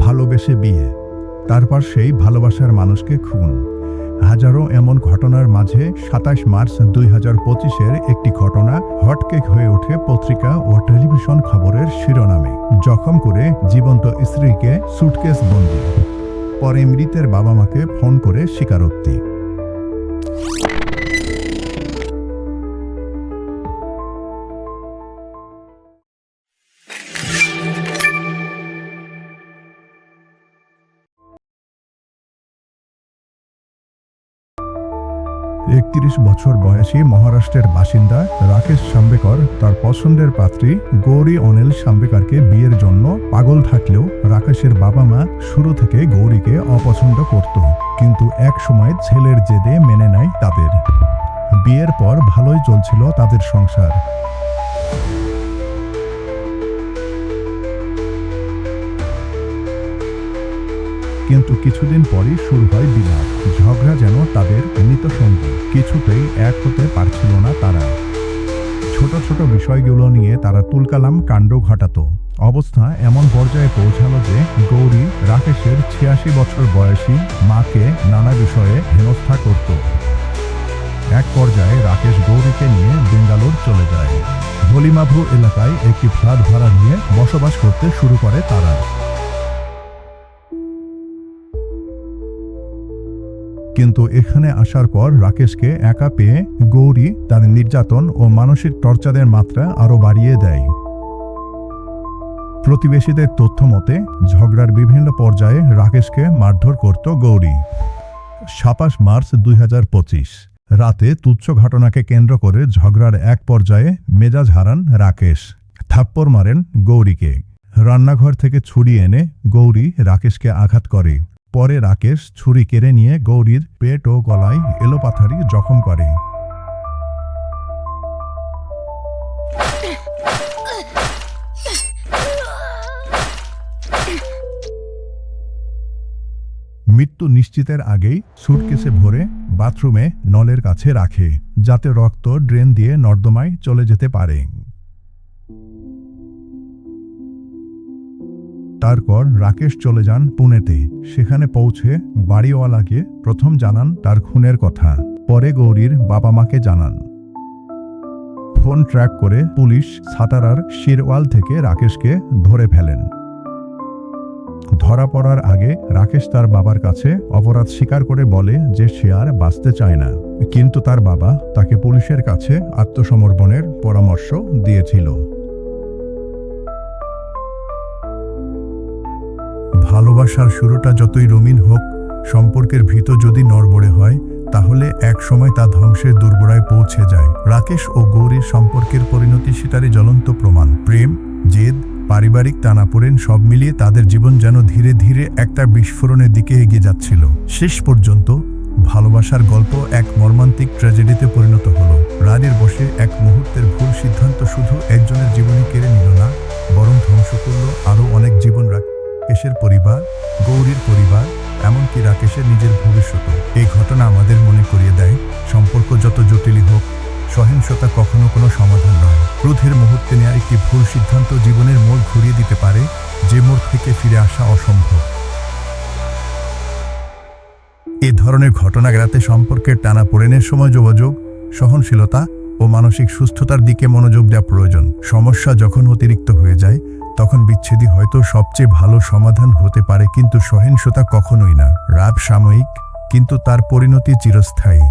ভালোবেসে বিয়ে, তারপর সেই ভালোবাসার মানুষকে খুন। হাজারো এমন ঘটনার মাঝে সাতাশ মার্চ দুই হাজার পঁচিশের একটি ঘটনা হটকেক হয়ে ওঠে পত্রিকা ও টেলিভিশন খবরের শিরোনামে, জখম করে জীবন্ত স্ত্রীকে সুটকেস বন্দি। পরে মৃতের বাবা মাকে ফোন করে স্বীকারোক্তি। একত্রিশ বছর বয়সী মহারাষ্ট্রের বাসিন্দা রাকেশ সাম্বেকর, তার পছন্দের পাত্রী গৌরী অনিল সাম্বেকরকে বিয়ের জন্য পাগল থাকলেও রাকেশের বাবা মা শুরু থেকে গৌরীকে অপছন্দ করত, কিন্তু এক সময় ছেলের জেদে মেনে নেয় তাদের। বিয়ের পর ভালোই চলছিল তাদের সংসার। কিন্তু কিছুদিন পরই শুরু হয় বিবাদ ঝগড়া যেন তাদের সঙ্গী। কিছুতেই এক হতে পারছিল না তারা। ছোট ছোট বিষয়গুলো নিয়ে তারা তুলকালাম কাণ্ড ঘটাতো। অবস্থা এমন পর্যায়ে পৌঁছালো যে গৌরী রাকেশের ছিয়াশি বছর বয়সী মাকে নানা বিষয়ে হেনস্থা করত। এক পর্যায়ে রাকেশ গৌরীকে নিয়ে বেঙ্গালোর চলে যায়। হলিমাভু এলাকায় একটি ফ্ল্যাট ভাড়া নিয়ে বসবাস করতে শুরু করে তারা। কিন্তু এখানে আসার পর রাকেশকে একা পেয়ে গৌরী তার নির্যাতন ও মানসিক টর্চারের মাত্রা আরও বাড়িয়ে দেয়। প্রতিবেশীদের তথ্য মতে, ঝগড়ার বিভিন্ন পর্যায়ে রাকেশকে মারধর করত গৌরী। সাতাশ মার্চ দুই হাজার পঁচিশ, রাতে তুচ্ছ ঘটনাকে কেন্দ্র করে ঝগড়ার এক পর্যায়ে মেজাজ হারান রাকেশ। থাপ্পড় মারেন গৌরীকে। রান্নাঘর থেকে ছুরি এনে গৌরী রাকেশকে আঘাত করে। পরে রাকেশ ছুরি কেড়ে নিয়ে গৌরীর পেট ও গলায় এলোপাথারি জখম করে। মৃত্যু নিশ্চিতের আগেই সুটকেসে ভরে বাথরুমে নলের কাছে রাখে, যাতে রক্ত ড্রেন দিয়ে নর্দমায় চলে যেতে পারে। তারপর রাকেশ চলে যান পুনেতে। সেখানে পৌঁছে বাড়িওয়ালাকে প্রথম জানান তার খুনের কথা। পরে গৌরীর বাবা মাকে জানান। ফোন ট্র্যাক করে পুলিশ সাতারার শিরওয়াল থেকে রাকেশকে ধরে ফেলেন। ধরা পড়ার আগে রাকেশ তার বাবার কাছে অপরাধ স্বীকার করে বলে যে সে আর বাঁচতে চায় না। কিন্তু তার বাবা তাকে পুলিশের কাছে আত্মসমর্পণের পরামর্শ দিয়েছিল। ভালোবাসার শুরুটা যতই রঙিন হোক, সম্পর্কের ভিত যদি নড়বড়ে হয়, তাহলে এক সময় তা ধ্বংসের দুর্গড়ায় পৌঁছে যায়। রাকেশ ও গৌরীর সম্পর্কের পরিণতি সেটারই জ্বলন্ত প্রমাণ। প্রেম, জেদ, পারিবারিক টানাপোড়েন সব মিলিয়ে তাদের জীবন যেন ধীরে ধীরে একটা বিস্ফোরণের দিকে এগিয়ে যাচ্ছিল। শেষ পর্যন্ত ভালোবাসার গল্প এক মর্মান্তিক ট্র্যাজেডিতে পরিণত হলো। রানের বসে এক মুহূর্তের ভুল সিদ্ধান্ত শুধু একজনের জীবনে কেড়ে নিল না, বরং ধ্বংস করল আরও অনেক জীবন। রাকেশের পরিবার, গৌরীর পরিবার, এমনকি রাকেশের নিজের ভবিষ্যৎ এই ঘটনা আমাদের মনে করিয়ে দেয়, সম্পর্ক যত জটিলই হোক, সহিংসতা কখনো কোনো সমাধান নয়। ক্রোধের মুহূর্তে নেওয়া একটি ভুল সিদ্ধান্ত জীবনের মোড় ঘুরিয়ে দিতে পারে, যে মোড় থেকে ফিরে আসা অসম্ভব। এ ধরনের ঘটনা এড়াতে সম্পর্কের টানা পড়েনের সময় যোগাযোগ, সহনশীলতা ও মানসিক সুস্থতার দিকে মনোযোগ দেওয়া প্রয়োজন। সমস্যা যখন অতিরিক্ত হয়ে যায়, তখন বিচ্ছেদই হয়তো সবচেয়ে ভালো সমাধান হতে পারে, কিন্তু সহিংসতা কখনোই না। রাব সাময়িক, কিন্তু তার পরিণতি চিরস্থায়ী।